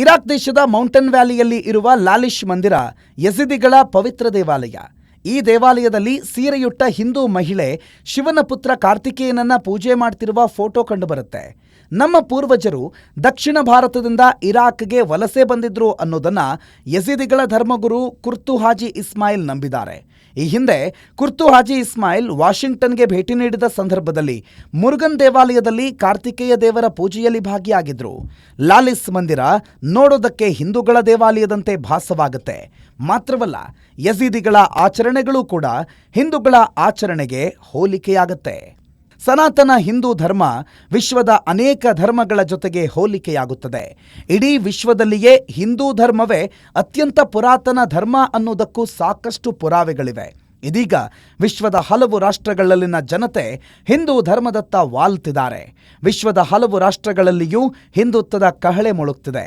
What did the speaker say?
Iraq ದೇಶದ mountain ವ್ಯಾಲಿಯಲ್ಲಿ ಇರುವ ಲಾಲಿಶ್ ಮಂದಿರ ಯಸಿದಿಗಳ ಪವಿತ್ರ ದೇವಾಲಯ. ಈ ದೇವಾಲಯದಲ್ಲಿ ಸೀರೆಯುಟ್ಟ ಹಿಂದೂ ಮಹಿಳೆ ಶಿವನ ಪುತ್ರ ಕಾರ್ತಿಕೇಯನನ್ನ ಪೂಜೆ ಮಾಡ್ತಿರುವ ಫೋಟೋ ಕಂಡುಬರುತ್ತೆ. ನಮ್ಮ ಪೂರ್ವಜರು ದಕ್ಷಿಣ ಭಾರತದಿಂದ ಇರಾಕ್ಗೆ ವಲಸೆ ಬಂದಿದ್ರು ಅನ್ನೋದನ್ನ ಯಜಿದಿಗಳ ಧರ್ಮಗುರು ಕುರ್ತು ಹಾಜಿ ಇಸ್ಮಾಯಿಲ್ ನಂಬಿದ್ದಾರೆ. ಈ ಹಿಂದೆ ಕುರ್ತು ಹಾಜಿ ಇಸ್ಮಾಯಿಲ್ ವಾಷಿಂಗ್ಟನ್ಗೆ ಭೇಟಿ ನೀಡಿದ ಸಂದರ್ಭದಲ್ಲಿ ಮುರುಗನ್ ದೇವಾಲಯದಲ್ಲಿ ಕಾರ್ತಿಕೇಯ ದೇವರ ಪೂಜೆಯಲ್ಲಿ ಭಾಗಿಯಾಗಿದ್ರು. ಲಾಲಿಸ್ ಮಂದಿರ ನೋಡೋದಕ್ಕೆ ಹಿಂದೂಗಳ ದೇವಾಲಯದಂತೆ ಭಾಸವಾಗುತ್ತೆ. ಮಾತ್ರವಲ್ಲ ಯಜೀದಿಗಳ ಆಚರಣೆಗಳು ಕೂಡ ಹಿಂದೂಗಳ ಆಚರಣೆಗೆ ಹೋಲಿಕೆಯಾಗುತ್ತೆ. ಸನಾತನ ಹಿಂದೂ ಧರ್ಮ ವಿಶ್ವದ ಅನೇಕ ಧರ್ಮಗಳ ಜೊತೆಗೆ ಹೋಲಿಕೆಯಾಗುತ್ತದೆ. ಇಡೀ ವಿಶ್ವದಲ್ಲಿಯೇ ಹಿಂದೂ ಧರ್ಮವೇ ಅತ್ಯಂತ ಪುರಾತನ ಧರ್ಮ ಅನ್ನೋದಕ್ಕೂ ಸಾಕಷ್ಟು ಪುರಾವೆಗಳಿವೆ. ಇದೀಗ ವಿಶ್ವದ ಹಲವು ರಾಷ್ಟ್ರಗಳಲ್ಲಿನ ಜನತೆ ಹಿಂದೂ ಧರ್ಮದತ್ತ ವಾಲ್ತಿದ್ದಾರೆ. ವಿಶ್ವದ ಹಲವು ರಾಷ್ಟ್ರಗಳಲ್ಲಿಯೂ ಹಿಂದುತ್ವದ ಕಹಳೆ ಮೊಳುಕ್ತಿದೆ